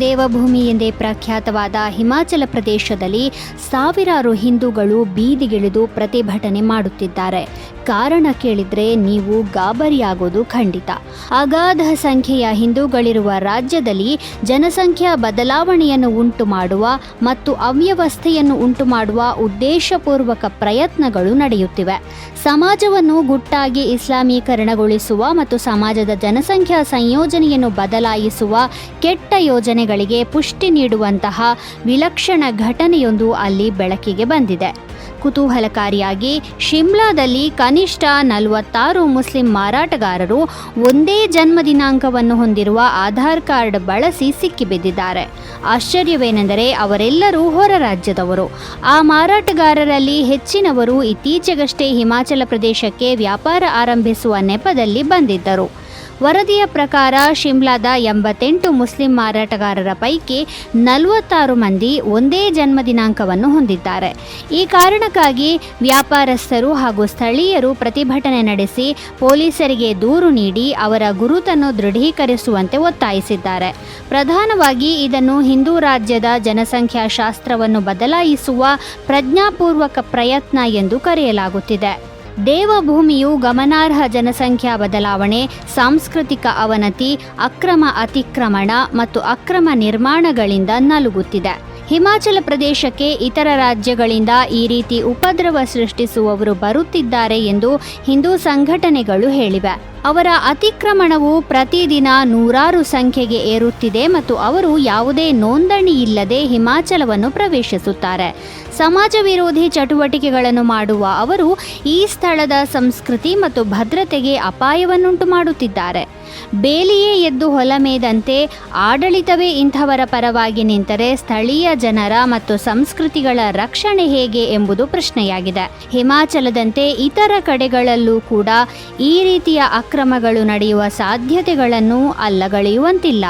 ದೇವಭೂಮಿ ಎಂದೇ ಪ್ರಖ್ಯಾತವಾದ ಹಿಮಾಚಲ ಪ್ರದೇಶದಲ್ಲಿ ಸಾವಿರಾರು ಹಿಂದೂಗಳು ಬೀದಿಗಿಳಿದು ಪ್ರತಿಭಟನೆ ಮಾಡುತ್ತಿದ್ದಾರೆ. ಕಾರಣ ಕೇಳಿದ್ರೆ ನೀವು ಗಾಬರಿಯಾಗೋದು ಖಂಡಿತ. ಅಗಾಧ ಸಂಖ್ಯೆಯ ಹಿಂದೂಗಳಿರುವ ರಾಜ್ಯದಲ್ಲಿ ಜನಸಂಖ್ಯಾ ಬದಲಾವಣೆಯನ್ನು ಉಂಟು ಮಾಡುವ ಮತ್ತು ಅವ್ಯವಸ್ಥೆಯನ್ನು ಉಂಟು ಮಾಡುವ ಉದ್ದೇಶಪೂರ್ವಕ ಪ್ರಯತ್ನಗಳು ನಡೆಯುತ್ತಿವೆ. ಸಮಾಜವನ್ನು ಗುಟ್ಟಾಗಿ ಇಸ್ಲಾಮೀಕರಣಗೊಳಿಸುವ ಮತ್ತು ಸಮಾಜದ ಜನಸಂಖ್ಯಾ ಸಂಯೋಜನೆಯನ್ನು ಬದಲಾಯಿಸುವ ಕೆಟ್ಟ ಯೋಜನೆಗಳಿಗೆ ಪುಷ್ಟಿ ನೀಡುವಂತಹ ವಿಲಕ್ಷಣ ಘಟನೆಯೊಂದು ಅಲ್ಲಿ ಬೆಳಕಿಗೆ ಬಂದಿದೆ. ಕುತೂಹಲಕಾರಿಯಾಗಿ ಶಿಮ್ಲಾದಲ್ಲಿ ಕನಿಷ್ಠ ನಲವತ್ತಾರು ಮುಸ್ಲಿಂ ಮಾರಾಟಗಾರರು ಒಂದೇ ಜನ್ಮ ದಿನಾಂಕವನ್ನು ಹೊಂದಿರುವ ಆಧಾರ್ ಕಾರ್ಡ್ ಬಳಸಿ ಸಿಕ್ಕಿಬಿದ್ದಿದ್ದಾರೆ. ಆಶ್ಚರ್ಯವೇನೆಂದರೆ ಅವರೆಲ್ಲರೂ ಹೊರ ರಾಜ್ಯದವರು. ಆ ಮಾರಾಟಗಾರರಲ್ಲಿ ಹೆಚ್ಚಿನವರು ಇತ್ತೀಚೆಗಷ್ಟೇ ಹಿಮಾಚಲ ಪ್ರದೇಶಕ್ಕೆ ವ್ಯಾಪಾರ ಆರಂಭಿಸುವ ನೆಪದಲ್ಲಿ ಬಂದಿದ್ದರು. ವರದಿಯ ಪ್ರಕಾರ ಶಿಮ್ಲಾದ ಎಂಬತ್ತೆಂಟು ಮುಸ್ಲಿಂ ಮಾರಾಟಗಾರರ ಪೈಕಿ ನಲವತ್ತಾರು ಮಂದಿ ಒಂದೇ ಜನ್ಮ ದಿನಾಂಕವನ್ನು ಹೊಂದಿದ್ದಾರೆ. ಈ ಕಾರಣಕ್ಕಾಗಿ ವ್ಯಾಪಾರಸ್ಥರು ಹಾಗೂ ಸ್ಥಳೀಯರು ಪ್ರತಿಭಟನೆ ನಡೆಸಿ ಪೊಲೀಸರಿಗೆ ದೂರು ನೀಡಿ ಅವರ ಗುರುತನ್ನು ದೃಢೀಕರಿಸುವಂತೆ ಒತ್ತಾಯಿಸಿದ್ದಾರೆ. ಪ್ರಧಾನವಾಗಿ ಇದನ್ನು ಹಿಂದೂ ರಾಜ್ಯದ ಜನಸಂಖ್ಯಾಶಾಸ್ತ್ರವನ್ನು ಬದಲಾಯಿಸುವ ಪ್ರಜ್ಞಾಪೂರ್ವಕ ಪ್ರಯತ್ನ ಎಂದು ಕರೆಯಲಾಗುತ್ತಿದೆ. ದೇವಭೂಮಿಯು ಗಮನಾರ್ಹ ಜನಸಂಖ್ಯಾ ಬದಲಾವಣೆ ಸಾಂಸ್ಕೃತಿಕ ಅವನತಿ ಅಕ್ರಮ ಅತಿಕ್ರಮಣ ಮತ್ತು ಅಕ್ರಮ ನಿರ್ಮಾಣಗಳಿಂದ ನಲುಗುತ್ತಿದೆ. ಹಿಮಾಚಲ ಪ್ರದೇಶಕ್ಕೆ ಇತರ ರಾಜ್ಯಗಳಿಂದ ಈ ರೀತಿ ಉಪದ್ರವ ಸೃಷ್ಟಿಸುವವರು ಬರುತ್ತಿದ್ದಾರೆ ಎಂದು ಹಿಂದೂ ಸಂಘಟನೆಗಳು ಹೇಳಿವೆ. ಅವರ ಅತಿಕ್ರಮಣವು ಪ್ರತಿದಿನ ನೂರಾರು ಸಂಖ್ಯೆಗೆ ಏರುತ್ತಿದೆ ಮತ್ತು ಅವರು ಯಾವುದೇ ನೋಂದಣಿ ಇಲ್ಲದೆ ಹಿಮಾಚಲವನ್ನು ಪ್ರವೇಶಿಸುತ್ತಾರೆ. ಸಮಾಜ ವಿರೋಧಿ ಚಟುವಟಿಕೆಗಳನ್ನು ಮಾಡುವ ಅವರು ಈ ಸ್ಥಳದ ಸಂಸ್ಕೃತಿ ಮತ್ತು ಭದ್ರತೆಗೆ ಅಪಾಯವನ್ನುಂಟು ಮಾಡುತ್ತಿದ್ದಾರೆ. ಬೇಲಿಯೇ ಎದ್ದು ಹೊಲಮೇದಂತೆ ಆಡಳಿತವೇ ಇಂಥವರ ಪರವಾಗಿ ನಿಂತರೆ ಸ್ಥಳೀಯ ಜನರ ಮತ್ತು ಸಂಸ್ಕೃತಿಗಳ ರಕ್ಷಣೆ ಹೇಗೆ ಎಂಬುದು ಪ್ರಶ್ನೆಯಾಗಿದೆ. ಹಿಮಾಚಲದಂತೆ ಇತರ ಕಡೆಗಳಲ್ಲೂ ಕೂಡ ಈ ರೀತಿಯ ಅಕ್ರಮಗಳು ನಡೆಯುವ ಸಾಧ್ಯತೆಗಳನ್ನು ಅಲ್ಲಗಳೆಯುವಂತಿಲ್ಲ.